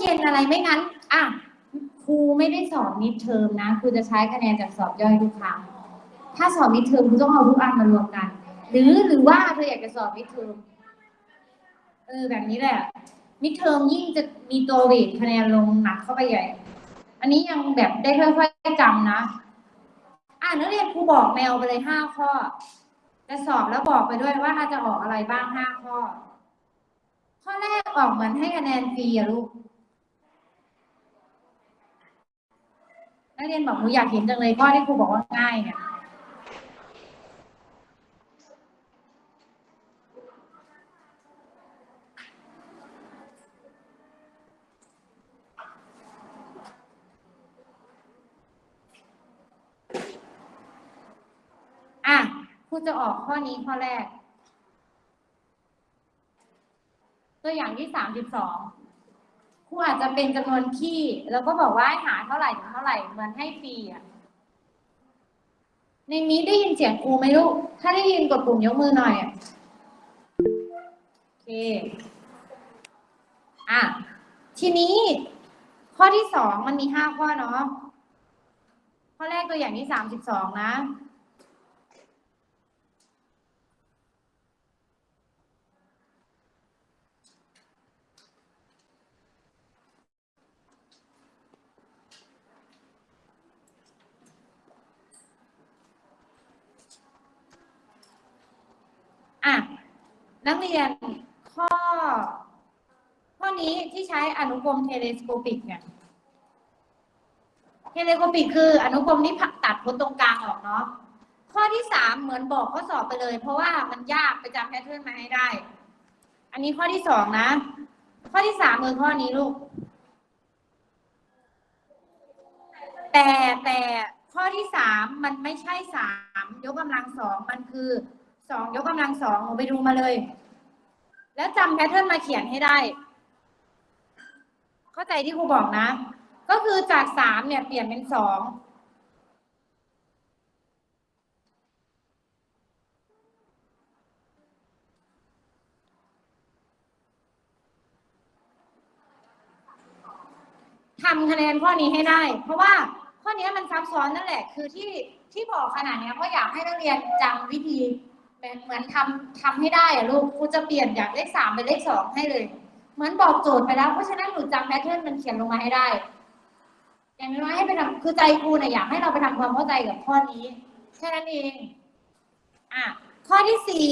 เย็นอะไรไม่งั้นอะครูไม่ได้สอบมิดเทอมนะครูจะใช้คะแนนจากสอบย่อยทุกครั้งถ้าสอบมิดเทอมครูต้องเอาทุกอันมารวมกัน หรือหรือว่าเธออยากจะสอบมิดเทอมเออแบบนี้แหละมิดเทอมยิ่งจะมีตัวเวทคะแนนลงหนักเข้าไปใหญ่ อันนี้ยังแบบได้ค่อยๆจำนะอ่านักเรียนครูบอกแนวไปเลยห้าข้อ จะสอบแล้วบอกไปด้วยว่าจะออกอะไรบ้างห้าข้อ ข้อแรกออกเหมือนให้คะแนนฟรีอะลูก นักเรียนบอกหนูอยากเห็นจังเลยข้อที่ครูบอกว่าง่ายเนี่ยอะครูจะออกข้อนี้ข้อแรก ตัวอย่างที่สามสิบสอง ครูอาจจะเป็นจำนวนที่แล้วก็บอกว่าให้หาเท่าไหร่ถึงเท่าไหร่เหมือนให้ฟรีอะในนี้ได้ยินเสียงครูไหมลูก ถ้าได้ยินกดปุ่มยกมือหน่อยอะโอเคอะทีนี้ ข้อที่สองมันมีห้าข้อเนาะข้อแรกตัวอย่างที่สามสิบสองนะ อะนักเรียนข้อ ข้อนี้ที่ใช้อนุกรมเทเลสโคปิกเนี่ยเทเลสโคปิกคืออนุกรมนี้ผักตัดพ้นตรงกลางออกเนาะข้อที่สามเหมือนบอกข้อสอบไปเลย เพราะว่ามันยากไปจำแพทเทิร์นมาให้ได้ อันนี้ข้อที่สองนะ ข้อที่สามคือข้อนี้ลูก แต่แต่ข้อที่สามมันไม่ใช่สามยกกำลังสองมันคือ สองยกกำลังสองหนูไปดูมาเลย แล้วจำแพทเทิร์นมาเขียนให้ได้ เข้าใจที่ครูบอกนะ ก็คือจากสามเนี่ยเปลี่ยนเป็นสองทำคะแนนข้อนี้ให้ได้ เพราะว่าข้อนี้มันซับซ้อนนั่นแหละ คือที่ที่บอกขนาดเนี้ยเพราะอยากให้นักเรียนจำวิธี เหมือนทำทำให้ได้อะลูกครูจะเปลี่ยนจากเลขสามเป็นเลขสองให้เลย เหมือนบอกโจทย์ไปแล้วเพราะฉะนั้นหนูจำแพทเทิร์นมันเขียนลงมาให้ได้ อย่างน้อยให้ไปทำคือใจครูน่ะอยากให้เราไปทำความเข้าใจกับข้อนี้แค่นั้นเองอะข้อที่สี่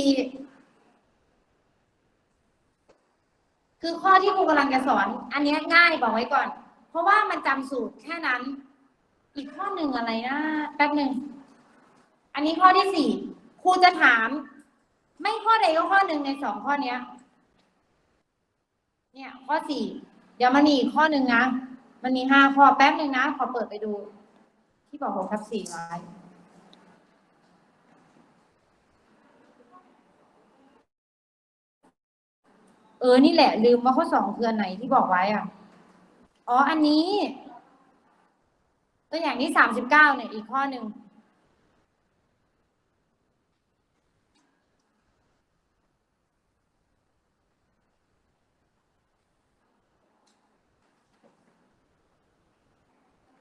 คือข้อที่ครูกำลังจะสอน อันเนี้ยง่ายบอกไว้ก่อน เพราะว่ามันจำสูตรแค่นั้น อีกข้อหนึ่งอะไรนะแป๊บหนึ่ง อันนี้ข้อที่สี่ รูจะถาม ไม่ข้อใดก็ข้อหนึ่งในสองข้อเนี้ย เนี่ย ข้อสี่เดี๋ยวมันมีอีกข้อหนึ่งนะ มันมีห้าข้อแป๊บหนึ่งนะ ขอเปิดไปดู ที่บอกหกทับสี่ไว้เออ นี่แหละ ลืมว่าข้อสองคืออันไหนที่บอกไว้อะ อ๋อ อันนี้ ตัวอย่างที่สามสิบเก้าเนี่ย อีกข้อหนึ่ง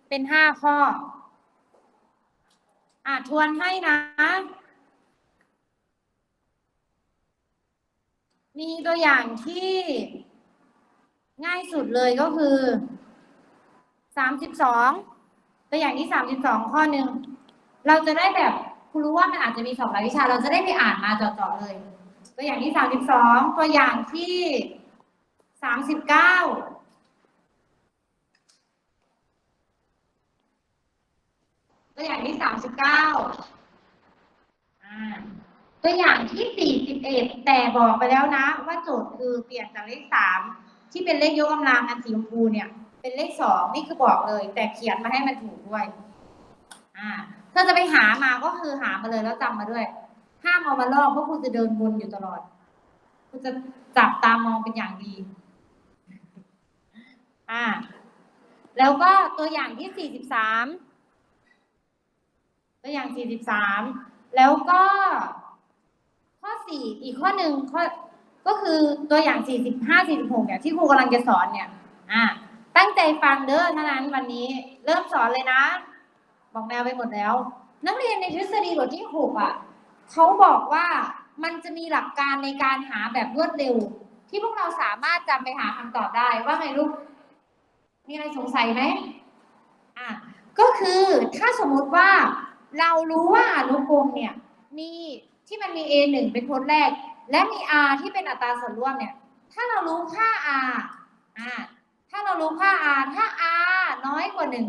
เป็นห้าข้อ อะ ทวนให้นะ มีตัวอย่างที่ง่ายสุดเลยก็คือสามสิบสองตัวอย่างที่สามสิบสองข้อหนึ่งเราจะได้แบบคุณรู้ว่ามันอาจจะมีสองรายวิชา เราจะได้ไปอ่านมาเจาะๆเลย ตัวอย่างที่สามสิบสองตัวอย่างที่สามสิบเก้า ตัวอย่างที่สามสิบเก้าตัวอย่างที่สี่สิบเอ็ดแต่บอกไปแล้วนะ ว่าโจทย์คือเปลี่ยนจากเลขสามที่เป็นเลขยกกำลังอันสีชมพูเนี่ย เป็นเลขสองนี่คือบอกเลย แต่เขียนมาให้มันถูกด้วย อ่าเธอจะไปหามาก็คือหามาเลยแล้วจำมาด้วย ห้ามเอามาลอกเพราะคุณจะเดินวนอยู่ตลอด คุณจะจับตามองเป็นอย่างดี อ่า แล้วก็ตัวอย่างที่สี่สิบสาม ตัวอย่าง 43 แล้วก็ข้อ 4 อีกข้อหนึ่งข้อก็คือตัวอย่าง 45 46 เนี่ยที่ครูกำลังจะสอนเนี่ย อ่า ตั้งใจฟังเด้อเท่านั้นวันนี้เริ่มสอนเลยนะ บอกแนวไปหมดแล้ว นักเรียนในทฤษฎีบทที่หกอะเขาบอกว่ามันจะมีหลักการในการหาแบบรวดเร็ว ที่พวกเราสามารถจำไปหาคำตอบได้ว่าไงลูก มีอะไรสงสัยไหมอะก็คือถ้าสมมติว่า เรารู้ว่าอนุกรมเนี่ยมีที่มันมี a หนึ่งเป็นพจน์แรก และมี r ที่เป็นอัตราส่วนร่วมเนี่ย ถ้าเรารู้ค่า r อ่าถ้าเรารู้ค่า r ถ้า r น้อยกว่าหนึ่ง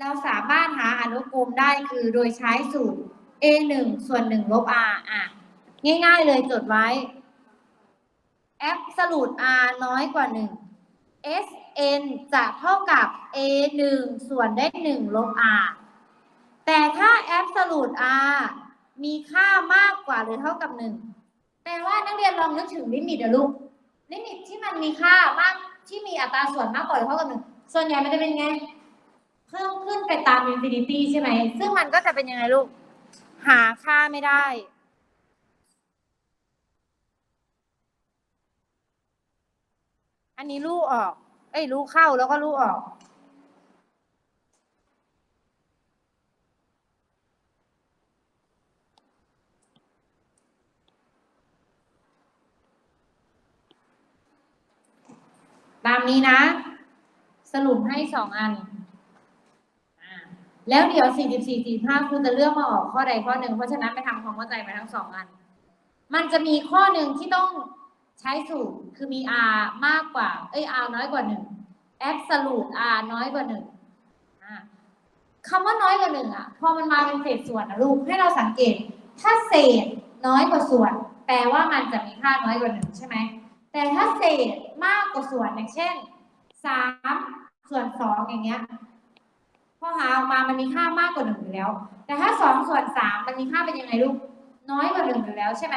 เราสามารถหาอนุกรมได้คือโดยใช้สูตร a หนึ่งส่วนหนึ่งลบ r อะง่ายๆเลยจดไว้ absolute r น้อยกว่าหนึ่ง Sn จะเท่ากับ a 1 ส่วนได้ 1 ลบ r แต่ถ้า absolute r มีค่ามากกว่าหรือเท่ากับ1แปลว่านักเรียนลองนึกถึงลิมิตอะลูก ลิมิตที่มันมีค่ามากที่มีอัตราส่วนมากกว่าหรือเท่ากับ1ส่วนใหญ่มันจะเป็นไง เพิ่มขึ้นไปตาม infinity ใช่ไหม ซึ่งมันก็จะเป็นยังไงลูก หาค่าไม่ได้ อันนี้ลูกออก เอ้ยลูกเข้าแล้วก็ลูกออก ตามนี้นะ สรุปให้สองอัน แล้วเดี๋ยว 44 45คุณจะเลือกมาออกข้อใดข้อหนึ่ง เพราะฉะนั้นไปทำความเข้าใจมาทั้งสองอัน มันจะมีข้อหนึ่งที่ต้องใช้สูตร คือมี r มากกว่า เอ้ย r น้อยกว่าหนึ่ง absolute r น้อยกว่าหนึ่งคำว่าน้อยกว่าหนึ่งอะ พอมันมาเป็นเศษส่วนนะลูก ให้เราสังเกต ถ้าเศษน้อยกว่าส่วน แปลว่ามันจะมีค่าน้อยกว่าหนึ่งใช่ไหม แต่ถ้าเศษมากกว่าส่วนอย่างเช่นสามส่วนสองอย่างเงี้ยพอหาออกมามันมีค่ามากกว่าหนึ่งอยู่แล้ว แต่ถ้าสองส่วนสามมันมีค่าเป็นยังไงลูกน้อยกว่าหนึ่งอยู่แล้วใช่ไหม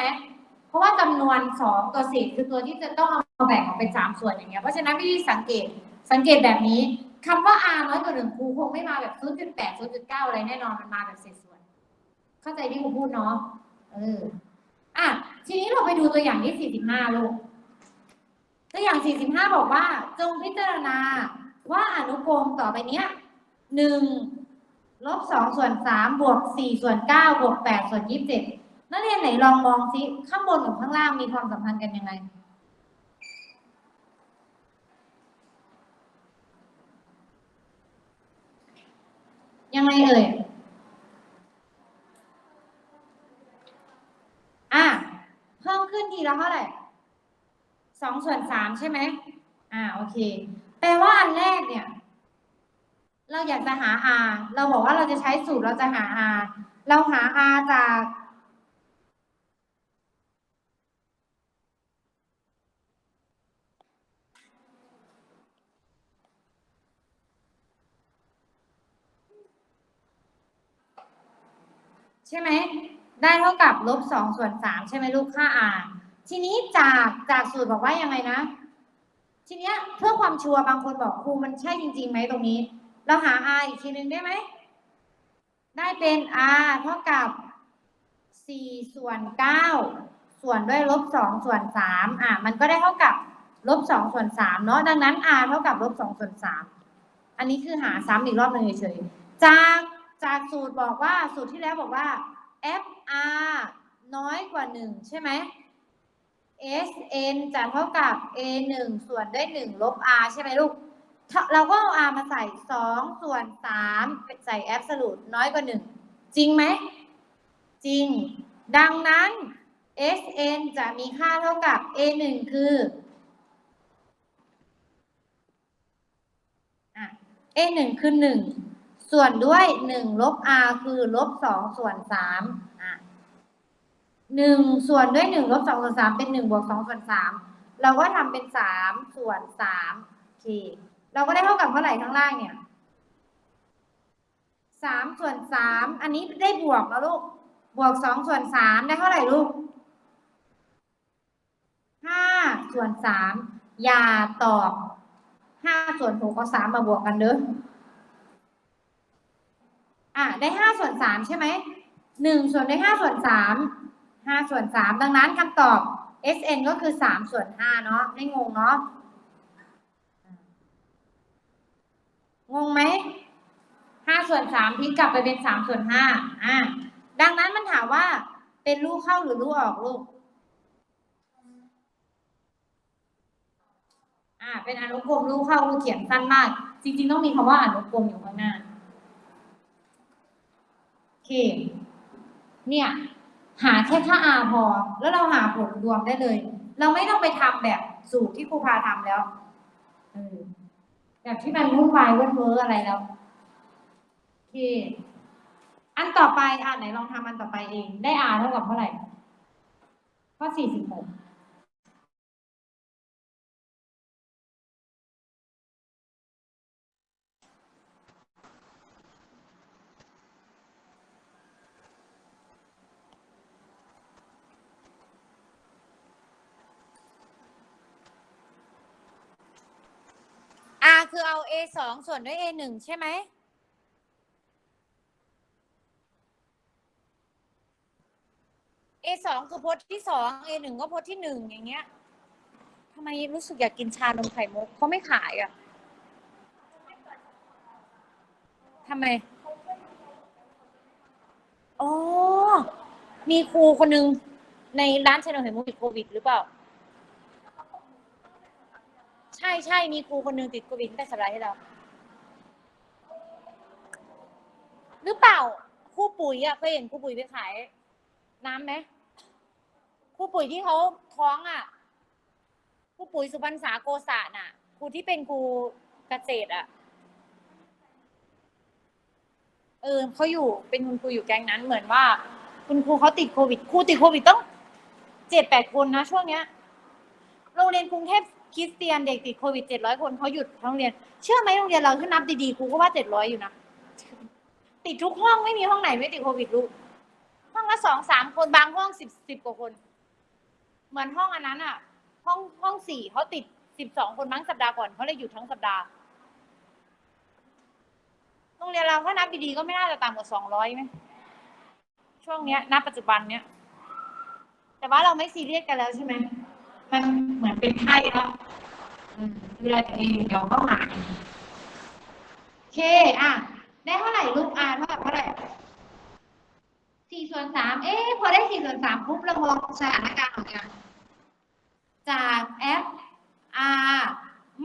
เพราะว่าจำนวนสองตัวเศษคือตัวที่จะต้องเอาแบ่งออกเป็นสามส่วนอย่างเงี้ยเพราะฉะนั้นวิธีสังเกตสังเกตแบบนี้คำว่า r น้อยกว่าหนึ่งครูคงไม่มาแบบ0.8 0.9อะไรแน่นอนมันมาแบบเศษส่วน เข้าใจที่ครูพูดเนาะเอออะทีนี้เราไปดูตัวอย่างที่45ลูก ตัวอย่าง 45 บอกว่า จงพิจารณาว่าอนุกรมต่อไปเนี้ยหนึ่งลบสองส่วนสามบวกสี่ส่วนเก้าบวกแปดส่วนยี่สิบเจ็ดนักเรียนไหนลองมองซิข้างบนกับข้างล่างมีความสัมพันธ์กันยังไงยังไงเอ่ยอะเพิ่มขึ้นทีละเท่าไหร่ สองส่วนสามใช่ไหมอ่าโอเค แปลว่าอันแรกเนี่ย เราอยากจะหา r เราบอกว่าเราจะใช้สูตรเราจะหา r เราหา r จากใช่ไหม ได้เท่ากับลบสองส่วนสามใช่ไหมลูกค่า r ทีนี้จากจากสูตรบอกว่ายังไงนะ ทีเนี้ยเพื่อความชัวร์บางคนบอกครูมันใช่จริงๆไหมตรงนี้ เราหา r อีกทีหนึ่งได้ไหม ได้เป็น r เท่ากับสี่ส่วนเก้าส่วนด้วยลบสองส่วนสามอะ มันก็ได้เท่ากับลบสองส่วนสามเนาะดังนั้น r เท่ากับลบสองส่วนสามอันนี้คือหาซ้ำอีกรอบหนึ่งเฉยๆจากจากสูตรบอกว่าสูตรที่แล้วบอกว่า fr น้อยกว่าหนึ่งใช่ไหม Sn จะเท่ากับ a 1ส่วนด้วย 1 ลบ r ใช่ไหมลูก เราก็เอา r มาใส่ 2 ส่วน 3 ใส่ absolute น้อยกว่า 1 จริงไหม จริง ดังนั้น Sn จะมีค่าเท่ากับ a 1คือ a 1คือ 1 ส่วนด้วย 1 ลบ r คือ ลบ 2 ส่วน3อะ หนึ่งส่วนด้วยหนึ่งลบสองส่วนสามเป็นหนึ่งบวกสองส่วนสามเราก็ทำเป็นสามส่วนสามโอเคเราก็ได้เท่ากับเท่าไหร่ข้างล่างเนี่ยสามส่วนสามอันนี้ได้บวกแล้วลูกบวกสองส่วนสามได้เท่าไหร่ลูกห้าส่วนสามอย่าตอบห้าส่วนหกกับสามมาบวกกันเด้ออะได้ห้าส่วนสามใช่ไหมหนึ่งส่วนได้ห้าส่วนสาม ห้าส่วนสามดังนั้นคำตอบ Sn ก็คือสามส่วนห้าเนาะไม่งงเนาะงงไหมห้าส่วนสามพลิกกลับไปเป็นสามส่วนห้าอ่า ดังนั้นมันถามว่าเป็นลูกเข้าหรือลูกออกลูก อ่า เป็นอนุกรมลูกเข้าลูกเขียนสั้นมาก จริง ๆ ต้องมีคำว่าอนุกรมอยู่ข้างหน้า โอเค เนี่ย หาแค่ค่า r พอ แล้วเราหาผลรวมได้เลย เราไม่ต้องไปทำแบบสูตรที่ครูพาทำแล้วแบบที่มันวุ่นวายเว้นเวอร์อะไรแล้วโอเคอันต่อไปอ่าไหนลองทำอันต่อไปเอง ได้ r เท่ากับเท่าไหร่ข้อสี่สิบหก R คือเอา A สองส่วนด้วย A หนึ่งใช่ไหม A สองคือพจน์ที่สอง A หนึ่งก็พจน์ที่หนึ่งอย่างเงี้ยทำไมรู้สึกอยากกินชานมไข่มุกเขาไม่ขายอะทำไมอ๋อมีครูคนหนึ่งในร้านชานมไข่มุกติดโควิดหรือเปล่า ใช่ใช่มีครูคนหนึ่งติดโควิดตั้งแต่สัปดาห์ที่แล้วหรือเปล่าครูปุ๋ยอะเคยเห็นครูปุ๋ยไปขาย น้ำไหมครูปุ๋ยที่เขาท้องอะครูปุ๋ยสุพรรณษาโกษาน่ะครูที่เป็นครูเกษตรอะเออเขาอยู่เป็นคุณครูอยู่แก๊งนั้น เหมือนว่า คุณครูเขาติดโควิดครูติดโควิดต้องเจ็ดแปดคนนะช่วงเนี้ยโรงเรียนกรุงเทพ คริสเตียนเด็กติดโควิดเจ็ดร้อยคนเขาหยุดทั้งเรียน เชื่อไหมโรงเรียนเราขึ้นนับดีๆครูก็ว่าเจ็ดร้อยอยู่นะ ติดทุกห้องไม่มีห้องไหนไม่ติดโควิดลูกห้องละสองสามคนบางห้องสิบสิบกว่าคน เหมือนห้องอันนั้นอะ ห้องห้องสี่เขาติดสิบสองคนมั้งสัปดาห์ก่อนเขาเลยหยุดทั้งสัปดาห์โรงเรียนเราถ้านับดีๆก็ไม่น่าจะต่ำกว่าสองร้อยไหมช่วงเนี้ยนับปัจจุบันเนี้ยแต่ว่าเราไม่ซีเรียสกันแล้วใช่ไหม มันเหมือนเป็นไข้แล้วอืมดูแลตัวเองเดี๋ยวก็หายโอเค อะ ได้เท่าไหร่ลูกอ่านเท่ากับเท่าไหร่สี่ส่วนสามเอ๊ะพอได้สี่ส่วนสามปุ๊บเรามองสถานการณ์ออกยังจาก f r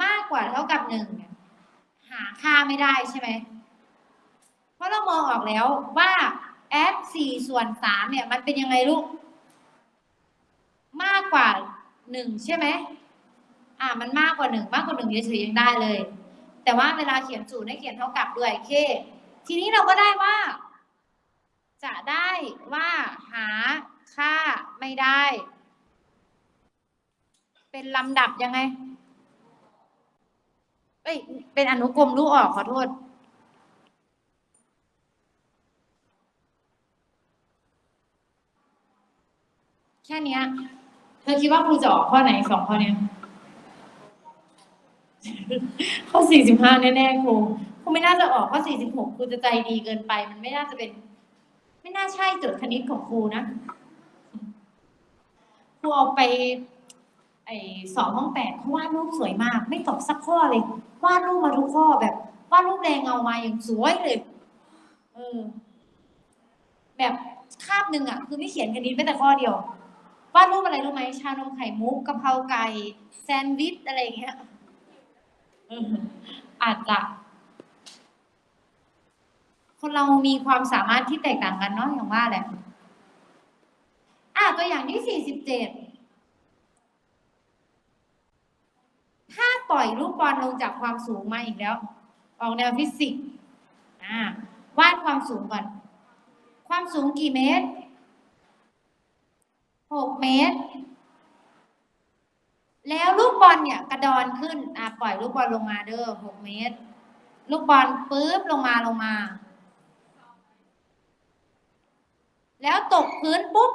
มากกว่าเท่ากับหนึ่งเนี่ยหาค่าไม่ได้ใช่ไหม เพราะเรามองออกแล้วว่า f สี่ส่วนสามเนี่ย มันเป็นยังไงลูก มากกว่า หนึ่งใช่ไหมอ่ามันมากกว่าหนึ่งมากกว่าหนึ่งเฉยๆยังได้เลย แต่ว่าเวลาเขียนสูตรให้เขียนเท่ากับด้วยเค ทีนี้เราก็ได้ว่า จะได้ว่าหาค่าไม่ได้ เป็นลำดับยังไงเอ้ยเป็นอนุกรมลูกออกขอโทษแค่นี้ อคิดว่าครูจะออกข้อไหนสองข้อเนี้ยข้อสี่สิบห้าแน่ๆครูครูไม่น่าจะออกข้อสี่สิบหกครูจะใจดีเกินไป มันไม่น่าจะเป็น ไม่น่าใช่โจทย์คณิตของครูนะครูเอาไป ไอสอบห้องแปดเขาวาดรูปสวยมาก ไม่ตอบสักข้อเลยวาดรูปมาทุกข้อแบบวาดรูปแรงเงามาอย่างสวยเลย เออ แบบคาบหนึ่งอะ คือไม่เขียนคณิตแม้แต่ข้อเดียว วาดรูปอะไรรู้ไหมชานมไข่มุกกะเพราไก่แซนด์วิชอะไรอย่างเงี้ยเอออาจจะ คนเรามีความสามารถที่แตกต่างกันเนาะอย่างว่าแหละอะตัวอย่างที่สี่สิบเจ็ดถ้าปล่อยลูกบอลลงจากความสูงมาอีกแล้ว ออกแนวฟิสิกส์อ่าวาดความสูงก่อน ความสูงกี่เมตร หกเมตร แล้วลูกบอลเนี่ยกระดอนขึ้นอะปล่อยลูกบอลลงมาเด้อหกเมตร ลูกบอลปุ๊บลงมาลงมา แล้วตกพื้นปุ๊บ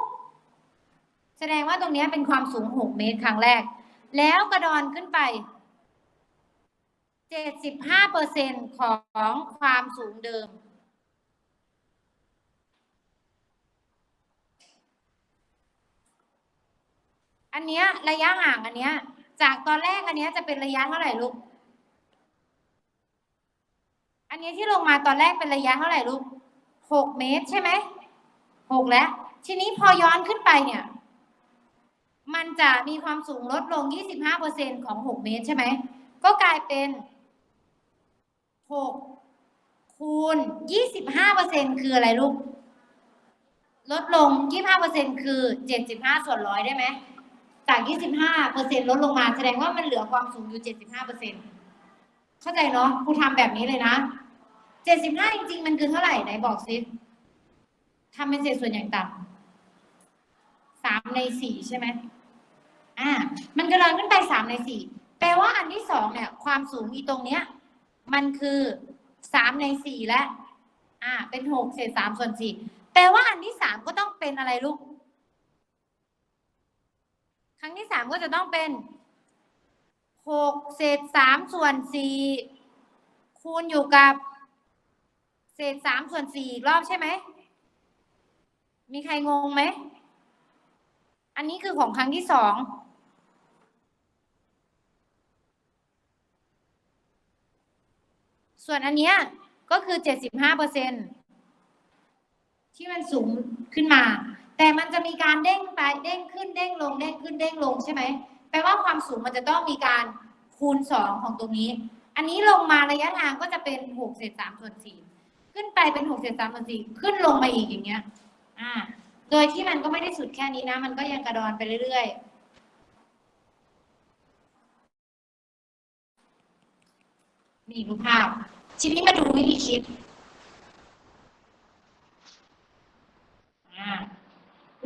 แสดงว่าตรงนี้เป็นความสูงหกเมตรครั้งแรก แล้วกระดอนขึ้นไปเจ็ดสิบห้าเปอร์เซ็นของความสูงเดิม อันเนี้ยระยะห่างอันเนี้ย จากตอนแรกอันเนี้ยจะเป็นระยะเท่าไหร่ลูก อันนี้ที่ลงมาตอนแรกเป็นระยะเท่าไหร่ลูกหกเมตรใช่ไหมหกแล้ว ทีนี้พอย้อนขึ้นไปเนี่ย มันจะมีความสูงลดลง 25%ของ 6 เมตรใช่ไหม ก็กลายเป็น 6 คูณ 25%คืออะไรลูก ลดลง 25%คือ 75 ส่วนร้อยได้ไหม จาก 25%ลดลงมาแสดงว่ามันเหลือความสูงอยู่ 75%เข้าใจเนาะครูทำแบบนี้เลยนะ 75 จริง ๆ มันคือเท่าไหร่ไหนบอกซิทำเป็นเศษส่วนอย่างต่ำสามในสี่ใช่ไหมอ่า มันกระดอนขึ้นไปสามในสี่แปลว่าอันที่สองเนี่ย ความสูงอีตรงเนี้ย มันคือสามในสี่และ อ่า เป็นหกเศษสามส่วนสี่แปลว่าอันที่สามก็ต้องเป็นอะไรลูก ครั้งที่สามก็จะต้องเป็นหกเศษสามส่วนสี่คูณอยู่กับ เศษสามส่วนสี่อีกรอบใช่ไหม มีใครงงไหม อันนี้คือของครั้งที่สองส่วนอันเนี้ยก็คือเจ็ดสิบห้าเปอร์เซ็นที่มันสูงขึ้นมา แต่มันจะมีการเด้งไปเด้งขึ้นเด้งลงเด้งขึ้นเด้งลงใช่ไหมแปลว่าความสูงมันจะต้องมีการคูณสองของตรงนี้ อันนี้ลงมาระยะทางก็จะเป็นหกเศษสามส่วนสี่ขึ้นไปเป็นหกเศษสามส่วนสี่ขึ้นลงมาอีกอย่างเงี้ย อ่า โดยที่มันก็ไม่ได้สุดแค่นี้นะ มันก็ยังกระดอนไปเรื่อยๆ นี่รูปภาพ ทีนี้มาดูวิธีคิด อ่า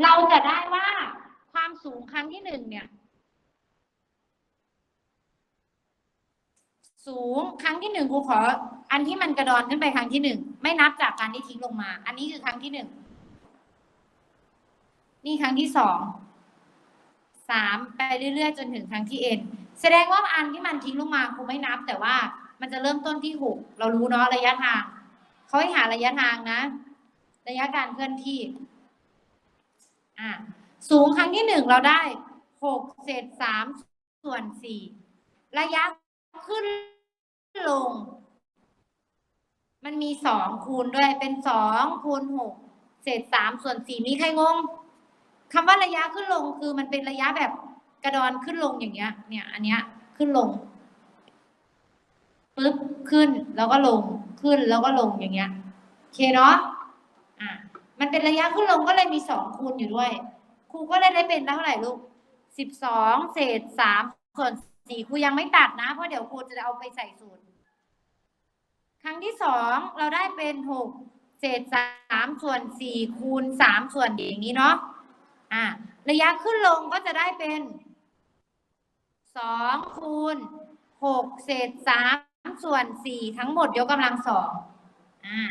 เราจะได้ว่าความสูงครั้งที่หนึ่งเนี่ย สูงครั้งที่หนึ่งครูขอ อันที่มันกระดอนขึ้นไปครั้งที่หนึ่งไม่นับจากการที่ทิ้งลงมา อันนี้คือครั้งที่หนึ่งนี่ครั้งที่สองสามไปเรื่อยๆจนถึงครั้งที่เอ็นแสดงว่าอันที่มันทิ้งลงมาครูไม่นับ แต่ว่ามันจะเริ่มต้นที่หกเรารู้เนาะระยะทางเขาให้หาระยะทางนะ ระยะการเคลื่อนที่ อะสูงครั้งที่หนึ่งเราได้หกเศษสามส่วนสี่ระยะขึ้นลง มันมีสองคูณด้วยเป็นสองคูณหกเศษสามส่วนสี่มีใครงงคำว่าระยะขึ้นลงคือมันเป็นระยะแบบกระดอนขึ้นลงอย่างเงี้ย เนี่ย อันเนี้ยขึ้นลงปึ๊บขึ้นแล้วก็ลงขึ้นแล้วก็ลงอย่างเงี้ยโอเคเนาะอะ มันเป็นระยะขึ้นลงก็เลยมีสองคูณอยู่ด้วย ครูก็เลยได้เป็นเท่าไหร่ลูกสิบสองเศษสามส่วนสี่ครูยังไม่ตัดนะ เพราะเดี๋ยวครูจะเอาไปใส่สูตรครั้งที่สองเราได้เป็นหกเศษสามส่วนสี่คูณสามส่วนอย่างนี้เนาะอะระยะขึ้นลงก็จะได้เป็นสองคูณหกเศษสามส่วนสี่ทั้งหมดยกกำลังสองอ่า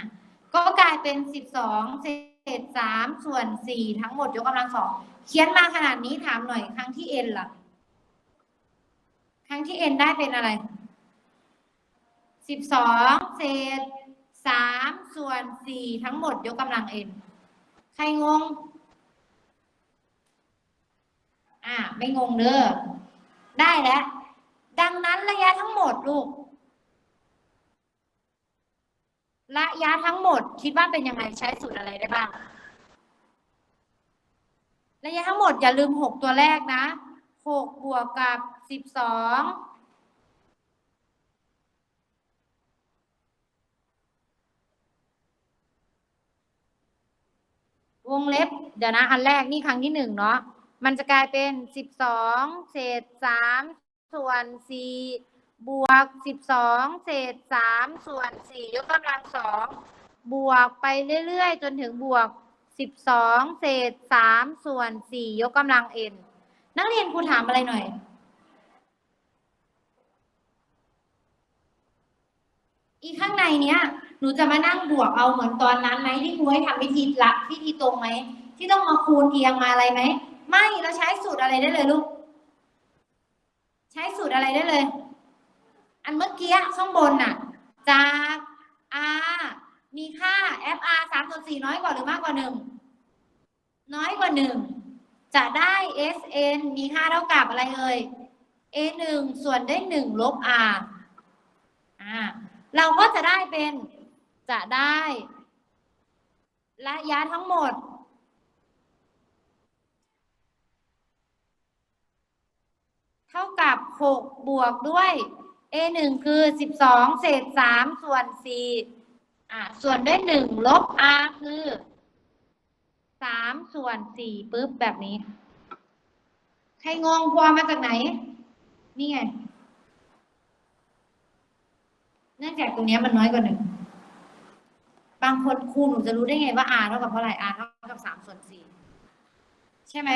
ก็กลายเป็นสิบสองเศษ ษสามส่วนสี่ทั้งหมดยกกำลังสองเขียนมาขนาดนี้ถามหน่อยครั้งที่เอ็นล่ะ ครั้งที่เอ็นได้เป็นอะไรสิบสองเศษสามส่วนสี่ทั้งหมดยกกำลังเอ็นใครงง อ่าไม่งงเด้อได้แล้ว ดังนั้นระยะทั้งหมดลูก ระยะทั้งหมดคิดว่าเป็นยังไงใช้สูตรอะไรได้บ้าง ระยะทั้งหมดอย่าลืมหกตัวแรกนะหกบวกกับสิบสองวงเล็บ เดี๋ยวนะ อันแรกนี่ครั้งที่หนึ่งเนาะมันจะกลายเป็นสิบสองเศษสามส่วนสี่ บวกสิบสองเศษสามส่วนสี่ยกกำลังสองบวกไปเรื่อยๆ จนถึงบวกสิบสองเศษสามส่วนสี่ยกกำลังเอ็นนักเรียนครูถามอะไรหน่อยอีข้างในเนี้ยหนูจะมานั่งบวกเอาเหมือนตอนนั้นไหมที่ครูให้ทำวิธีละวิธีตรงไหมที่ต้องมาคูณเอียงมาอะไรไหมไม่เราใช้สูตรอะไรได้เลยลูก ใช้สูตรอะไรได้เลย อันเมื่อกี้ข้างบนน่ะ จาก r มีค่า fr สามส่วนสี่น้อยกว่าหรือมากกว่าหนึ่งน้อยกว่าหนึ่งจะได้ sn มีค่าเท่ากับอะไรเอ่ย a หนึ่งส่วนได้หนึ่งลบ r อ่าเราก็จะได้เป็นจะได้ระยะทั้งหมด เท่ากับ 6 บวกด้วย a 1คือ12เศษ3ส่วน4อะส่วนด้วย1ลบ r คือ3ส่วน4ปุ๊บแบบนี้ ใครงงพวามาจากไหน นี่ไง เนื่องจากตรงนี้มันน้อยกว่าหนึ่ง บางคนครูหนูจะรู้ได้ไงว่า r เท่ากับเท่าไหร่ r เท่ากับ3ส่วน4ใช่ไหม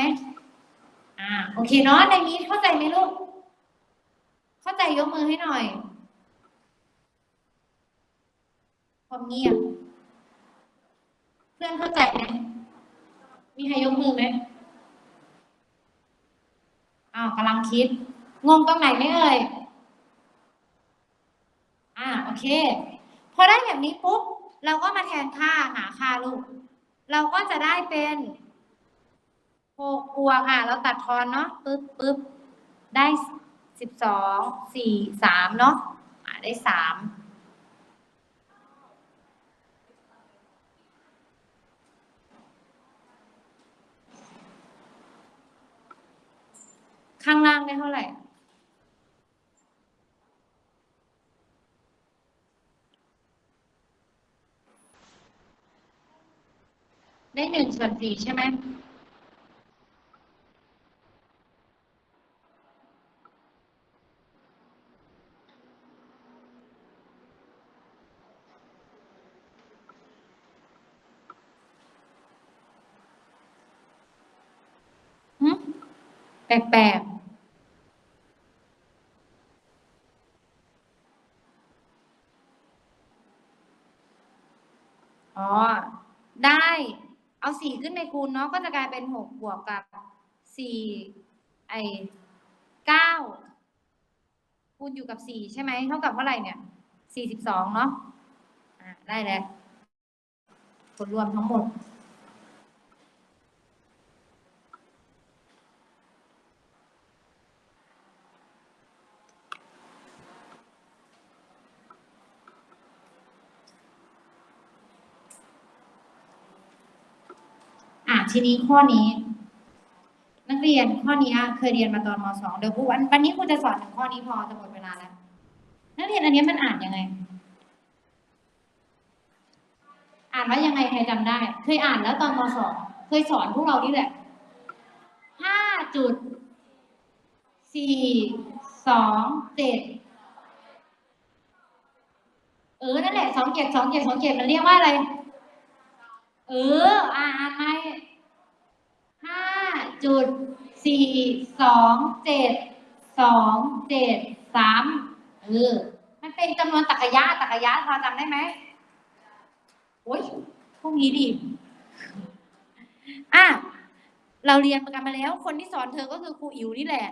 อ่า โอเคเนาะในนี้เข้าใจไหมลูก เข้าใจยกมือให้หน่อย ความเงียบ เพื่อนเข้าใจไหมมีใครยกมือไหมอ้าวกำลังคิด งงตรงไหนไหมเอ่ยอ่าโอเค พอได้แบบนี้ปุ๊บ เราก็มาแทนค่าหาค่าลูก เราก็จะได้เป็นหกบวกอะ เราตัดทอนเนาะปึ๊บปึ๊บได้ สิบสองสี่สามเนาะได้สามข้างล่างได้เท่าไหร่ได้หนึ่งส่วนสี่ใช่ไหม หึแปลกๆ อ๋อ ได้ เอาสี่ขึ้นในคูณเนาะ ก็จะกลายเป็นหกบวกกับสี่ไอเก้าคูณอยู่กับสี่ใช่ไหม เท่ากับเท่าไหร่เนี่ยสี่สิบสองเนาะ อ่าได้แล้วผลรวมทั้งหมด อะ ทีนี้ข้อนี้ นักเรียนข้อนี้เคยเรียนมาตอนมสองเดี๋ยวครูวันวันนี้ครูจะสอนถึงข้อนี้พอจะหมดเวลาแล้วนักเรียนอันนี้มันอ่านยังไง อ่านว่ายังไงใครจำได้ เคยอ่านแล้วตอนมสองเคยสอนพวกเรานี่แหละห้าจุดสี่สองเจ็ดเออนั่นแหละสองเจ็ดสองเจ็ดสองเจ็ดมันเรียกว่าอะไร เออ อ่านไหม จุดสี่สองเจ็ดสองเจ็ดสามเออ มันเป็นจำนวนตรรกะยะตรรกะยะพอจำได้ไหมโอ้ยพวกนี้ดิอะเราเรียนกันมาแล้ว คนที่สอนเธอก็คือครูอิ๋วนี่แหละ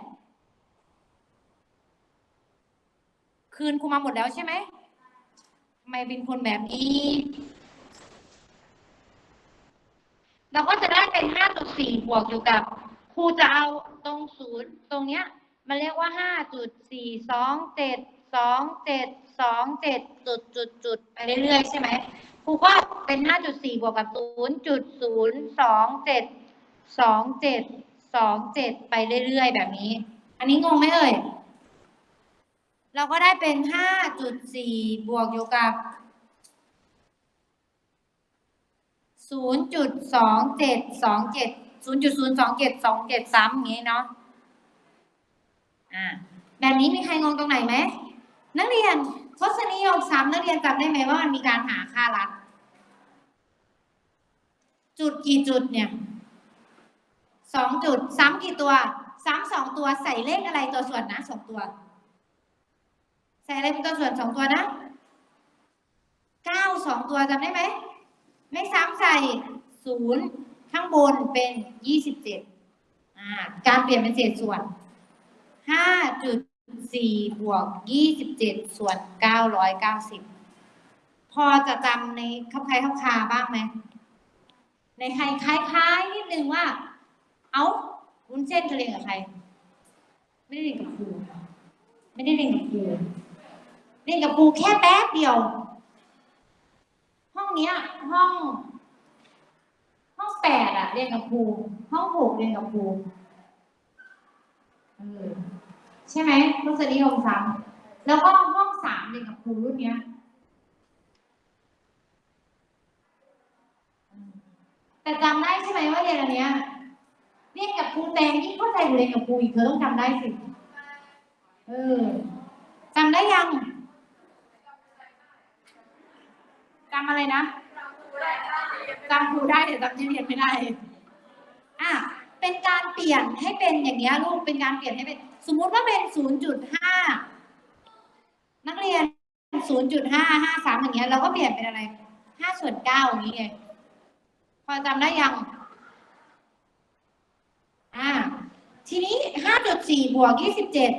คืนครูมาหมดแล้วใช่ไหมไม่เป็นคนแบบนี้ เราก็จะได้เป็น 5.4 บวกอยู่กับครูจะเอาตรงศูนย์ตรงเนี้ยมันเรียกว่า 5.427 27 27จุดจุดจุดไปเรื่อยๆ ใช่ไหมครูก็เป็น 5.4 บวกกับ 0.027 27 27 ไปเรื่อยๆ แบบนี้ อันนี้งงไหมเอ่ย เราก็ได้เป็น 5.4 บวกอยู่กับ ศูนย์จุดสองเจ็ดสองเจ็ดศูนย์จุดศูนย์สองเจ็ดสองเจ็ดซ้ำอย่างนี้เนาะอ่าแบบนี้มีใครงงตรงไหนไหมนักเรียนทศนิยมซ้ำนักเรียนจำได้ไหมว่ามันมีการหาค่ารัด จุดกี่จุดเนี่ยสองจุดซ้ำกี่ตัว ซ้ำสองตัวใส่เลขอะไรตัวส่วนนะสองตัว ใส่อะไรเป็นตัวส่วนสองตัวนะเก้าสองตัวจำได้ไหมไม่ซ้ ร่ศูนย์ข้างบนเป็นยี่สิบเจ็ดอ่าการเปลี่ยนเป็นเศษส่วนห้าจุดสี่บวกยี่สิบเจ็ดส่วนเก้าร้อยเก้าสิบพอจะจำในคับใครคับคาบ้างไหม ในใครคล้ายๆนิดนึงว่า เอ้าวุ้นเส้นเธอเรียนกับใคร ไม่ได้เรียนกับครูไม่ได้เรียนกับครูเรียนกับครูแค่แป๊บเดียว ห้องเนี้ย ห้อง ห้องแปดอะเรียนกับครูห้องหกเรียนกับครูเออใช่ไหมทศนิยมซ้ำแล้วก็ห้องสามเรียนกับครูรุ่นเนี้ยแต่จำได้ใช่ไหมว่าเรียนอันเนี้ยเรียนกับครูแตงยิ่งเข้าใจกว่เรียนกับครูอีกเธอต้องจำได้สิ เออจำได้ยังจำอะไรนะ จำครูได้แต่จำที่เรียนไม่ได้อะเป็นการเปลี่ยนให้เป็นอย่างเงี้ยลูกเป็นการเปลี่ยนให้เป็น สมมุติว่าเป็น 0.5 นักเรียน 0.553 อย่างเงี้ยเราก็เปลี่ยนเป็นอะไร 5 ส่วน9อย่างนี้ไงพอจำได้ยังอ่าทีนี้ 5.4 บวก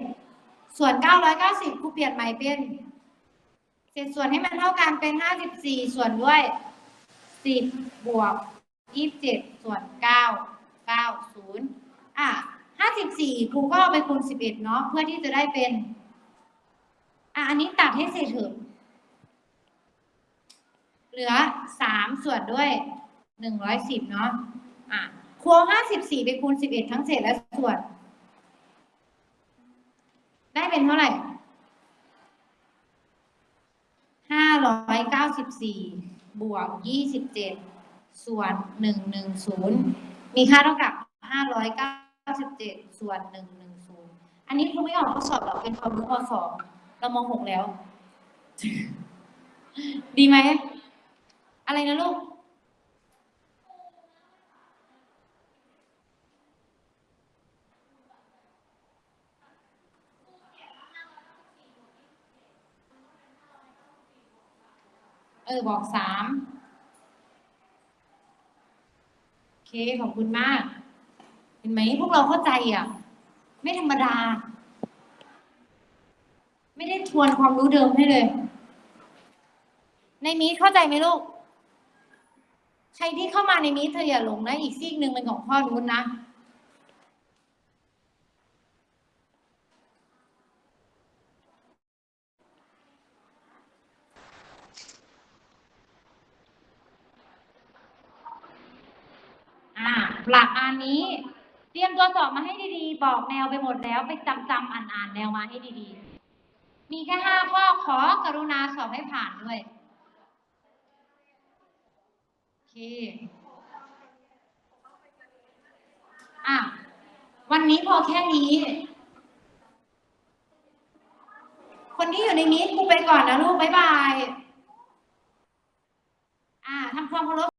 27 ส่วน 990ครูเปลี่ยนใหม่เป็นเศษส่วนให้มันเท่ากันเป็น 54 ส่วนด้วย 10บวก27ส่วน9 90อะ54ครูก็เอาไปคูณ11เนาะเพื่อที่จะได้เป็น อะอันนี้ตัดให้เศษเถอะเหลือ3ส่วนด้วย110เนาะอะคูณ54ไปคูณ11ทั้งเศษและส่วน ได้เป็นเท่าไหร่594บ บวก 27 ส่วน 110 มีค่าเท่ากับ 597 ส่วน 110 อันนี้ครูไม่ออกข้อสอบหรอกเป็นความรู้ม2เรามอง .6 แล้ว ดีไหม อะไรนะลูก เออ บอกสามโอเค ขอบคุณมาก เห็นไหมพวกเราเข้าใจอะ ไม่ธรรมดา ไม่ได้ทวนความรู้เดิมให้เลย ในมีเข้าใจไหมลูก ใครที่เข้ามาในมีเธออย่าหลงนะ อีกซีกหนึ่งเป็นของพ่อนุ้นนะ อ่าหลักอั นี้ เตรียมตัวสอบมาให้ดีๆ บอกแนวไปหมดแล้ว ไปจำจำอ่านอ่านๆแนวมาให้ดีๆ มีแค่ห้าข้อขอกรุณาสอบให้ผ่านด้วย โอเค อะ วันนี้พอแค่นี้ คนที่อยู่ในนี้กูไปก่อนนะลูก บ๊ายบาย อ่าทำความเคารพ